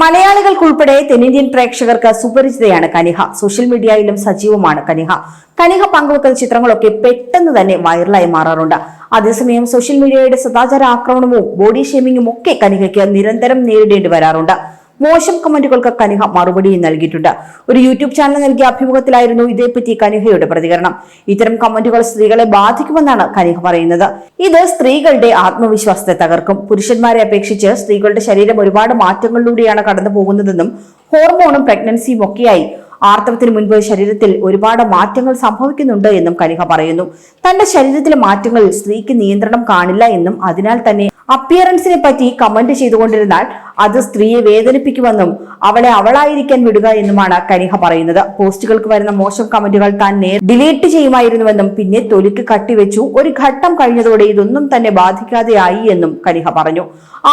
മലയാളികൾക്കുൾപ്പെടെ തെന്നിന്ത്യൻ പ്രേക്ഷകർക്ക് സുപരിചിതയാണ് കനിഹ. സോഷ്യൽ മീഡിയയിലും സജീവമാണ് കനിഹ. കനിഹ പങ്കുവെക്കുന്ന ചിത്രങ്ങളൊക്കെ പെട്ടെന്ന് തന്നെ വൈറലായി മാറാറുണ്ട്. അതേസമയം സോഷ്യൽ മീഡിയയുടെ സദാചാര ആക്രമണവും ബോഡി ഷേമിങ്ങും ഒക്കെ കനിഹയ്ക്ക് നിരന്തരം നേരിടേണ്ടി വരാറുണ്ട്. മോശം കമന്റുകൾക്ക് കനിഹ മറുപടി നൽകിയിട്ടുണ്ട്. ഒരു യൂട്യൂബ് ചാനൽ നൽകിയ അഭിമുഖത്തിലായിരുന്നു ഇതേപ്പറ്റി കനിഹയുടെ പ്രതികരണം. ഇത്തരം കമന്റുകൾ സ്ത്രീകളെ ബാധിക്കുമെന്നാണ് കനിഹ പറയുന്നത്. ഇത് സ്ത്രീകളുടെ ആത്മവിശ്വാസത്തെ തകർക്കും. പുരുഷന്മാരെ അപേക്ഷിച്ച് സ്ത്രീകളുടെ ശരീരം ഒരുപാട് മാറ്റങ്ങളിലൂടെയാണ് കടന്നു പോകുന്നതെന്നും ഹോർമോണും പ്രഗ്നൻസിയും ഒക്കെയായി ആർത്തവത്തിന് മുൻപ് ശരീരത്തിൽ ഒരുപാട് മാറ്റങ്ങൾ സംഭവിക്കുന്നുണ്ട് എന്നും കനിഹ പറയുന്നു. തന്റെ ശരീരത്തിലെ മാറ്റങ്ങളിൽ സ്ത്രീക്ക് നിയന്ത്രണം കാണില്ല എന്നും അതിനാൽ തന്നെ അപ്പിയറൻസിനെ പറ്റി കമന്റ് ചെയ്തുകൊണ്ടിരുന്നാൽ അത് സ്ത്രീയെ വേദനിപ്പിക്കുമെന്നും അവളെ അവളായിരിക്കാൻ വിടുക എന്നുമാണ് കനിഹ പറയുന്നത്. പോസ്റ്റുകൾക്ക് വരുന്ന മോശം കമന്റുകൾ താൻ നേരെ ഡിലീറ്റ് ചെയ്യുമായിരുന്നുവെന്നും പിന്നെ തൊലിക്ക് കട്ടിവെച്ചു ഒരു ഘട്ടം കഴിഞ്ഞതോടെ ഇതൊന്നും തന്നെ ബാധിക്കാതെയായി എന്നും കനിഹ പറഞ്ഞു.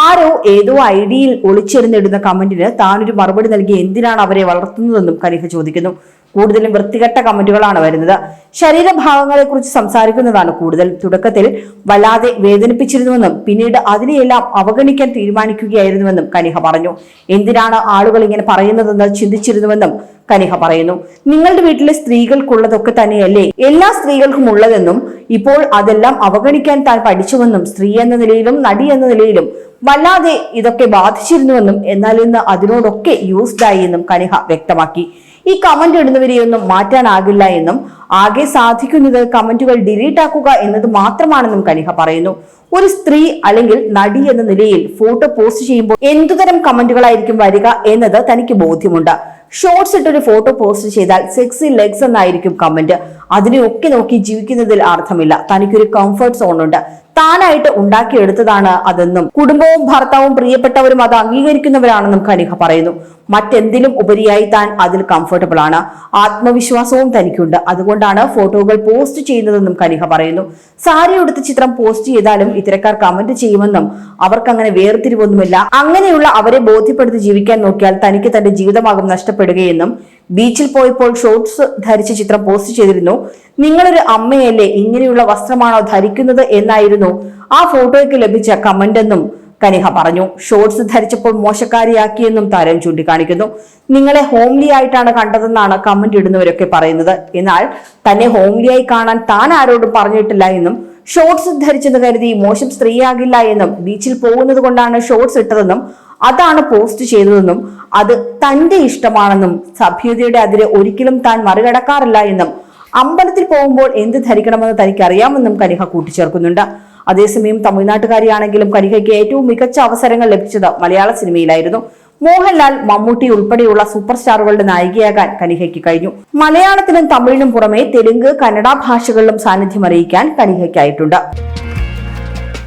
ആരോ ഏതോ ഐഡിയിൽ ഒളിച്ചെറിഞ്ഞിടുന്ന കമന്റിന് താനൊരു മറുപടി നൽകി എന്തിനാണ് അവരെ വളർത്തുന്നതെന്നും കനിഹ ചോദിക്കുന്നു. കൂടുതലും വൃത്തികെട്ട കമന്റുകളാണ് വരുന്നത്. ശരീരഭാഗങ്ങളെ കുറിച്ച് സംസാരിക്കുന്നതാണ് കൂടുതൽ തുടക്കത്തിൽ. വല്ലാതെ വേദനിപ്പിച്ചിരുന്നുവെന്നും പിന്നീട് അതിനെയെല്ലാം അവഗണിക്കാൻ തീരുമാനിക്കുകയായിരുന്നുവെന്നും കനിഹ പറഞ്ഞു. എന്തിനാണ് ആളുകൾ ഇങ്ങനെ പറയുന്നതെന്ന് ചിന്തിച്ചിരുന്നുവെന്നും കനിഹ പറയുന്നു. നിങ്ങളുടെ വീട്ടിലെ സ്ത്രീകൾക്കുള്ളതൊക്കെ തന്നെയല്ലേ എല്ലാ സ്ത്രീകൾക്കും ഉള്ളതെന്നും ഇപ്പോൾ അതെല്ലാം അവഗണിക്കാൻ താൻ പഠിച്ചുവെന്നും സ്ത്രീ എന്ന നിലയിലും നടി എന്ന നിലയിലും വല്ലാതെ ഇതൊക്കെ ബാധിച്ചിരുന്നുവെന്നും എന്നാൽ ഇന്ന് അതിനോടൊക്കെ ആയി എന്നും കനിഹ വ്യക്തമാക്കി. ഈ കമന്റ് ഇടുന്നവരെയൊന്നും മാറ്റാനാകില്ല എന്നും ആകെ സാധിക്കുന്നത് കമന്റുകൾ ഡിലീറ്റ് ആക്കുക എന്നത് മാത്രമാണെന്നും കനിഹ പറയുന്നു. ഒരു സ്ത്രീ അല്ലെങ്കിൽ നടി എന്ന നിലയിൽ ഫോട്ടോ പോസ്റ്റ് ചെയ്യുമ്പോൾ എന്തുതരം കമന്റുകളായിരിക്കും വരിക എന്നത് തനിക്ക് ബോധ്യമുണ്ട്. ഷോർട്സ് ഇട്ടൊരു ഫോട്ടോ പോസ്റ്റ് ചെയ്താൽ സെക്സി ലെഗ്സ് എന്നായിരിക്കും കമന്റ് അതിനെയൊക്കെ നോക്കി ജീവിക്കുന്നതിൽ അർത്ഥമില്ല. തനിക്കൊരു കംഫർട്ട് സോൺ ഉണ്ട്. താനായിട്ട് ഉണ്ടാക്കിയെടുത്തതാണ് അതെന്നും കുടുംബവും ഭർത്താവും പ്രിയപ്പെട്ടവരും അത് അംഗീകരിക്കുന്നവരാണെന്നും കനിഹ പറയുന്നു. മറ്റെന്തിലും ഉപരിയായി താൻ അതിൽ കംഫർട്ടബിൾ ആണ്. ആത്മവിശ്വാസവും തനിക്കുണ്ട്. അതുകൊണ്ടാണ് ഫോട്ടോകൾ പോസ്റ്റ് ചെയ്യുന്നതെന്നും കനിഹ പറയുന്നു. സാരി ഉടുത്ത ചിത്രം പോസ്റ്റ് ചെയ്താലും ഇത്തരക്കാർ കമന്റ് ചെയ്യുമെന്നും അവർക്ക് അങ്ങനെ വേർതിരിവൊന്നുമില്ല. അങ്ങനെയുള്ള അവരെ ബോധ്യപ്പെടുത്തി ജീവിക്കാൻ നോക്കിയാൽ തനിക്ക് തന്റെ ജീവിതമാകും നഷ്ടപ്പെടുകയെന്നും ബീച്ചിൽ പോയപ്പോൾ ഷോർട്സ് ധരിച്ച ചിത്രം പോസ്റ്റ് ചെയ്തിരുന്നു. നിങ്ങളൊരു അമ്മയല്ലേ? ഇങ്ങനെയുള്ള വസ്ത്രമാണോ ധരിക്കുന്നത് എന്നായിരുന്നു ആ ഫോട്ടോയ്ക്ക് ലഭിച്ച കമന്റ് എന്നും കനിഹ പറഞ്ഞു. ഷോർട്സ് ധരിച്ചപ്പോൾ മോശക്കാരിയാക്കിയെന്നും താരം ചൂണ്ടിക്കാണിക്കുന്നു. നിങ്ങളെ ഹോംലി ആയിട്ടാണ് കണ്ടതെന്നാണ് കമന്റ് ഇടുന്നവരൊക്കെ പറയുന്നത്. എന്നാൽ തന്നെ ഹോംലിയായി കാണാൻ താൻ ആരോടും പറഞ്ഞിട്ടില്ല എന്നും ഷോർട്സ് ധരിച്ചെന്ന് കരുതി മോശം സ്ത്രീയാകില്ല എന്നും ബീച്ചിൽ പോകുന്നത് കൊണ്ടാണ് ഷോർട്സ് ഇട്ടതെന്നും അതാണ് പോസ്റ്റ് ചെയ്തതെന്നും അത് തന്റെ ഇഷ്ടമാണെന്നും സഭ്യതയുടെ അതിരെ ഒരിക്കലും താൻ മറികടക്കാറില്ല എന്നും അമ്പലത്തിൽ പോകുമ്പോൾ എന്ത് ധരിക്കണമെന്ന് തനിക്ക് അറിയാമെന്നും കനിഹ കൂട്ടിച്ചേർക്കുന്നുണ്ട്. അതേസമയം തമിഴ്നാട്ടുകാരിയാണെങ്കിലും കനിഹയ്ക്ക് ഏറ്റവും മികച്ച അവസരങ്ങൾ ലഭിച്ചത് മലയാള സിനിമയിലായിരുന്നു. മോഹൻലാൽ മമ്മൂട്ടി ഉൾപ്പെടെയുള്ള സൂപ്പർ സ്റ്റാറുകളുടെ നായികയാകാൻ കനിഹയ്ക്ക് കഴിഞ്ഞു. മലയാളത്തിലും തമിഴിനും പുറമെ തെലുങ്ക് കന്നഡ ഭാഷകളിലും സാന്നിധ്യം അറിയിക്കാൻ കനിഹയ്ക്കായിട്ടുണ്ട്.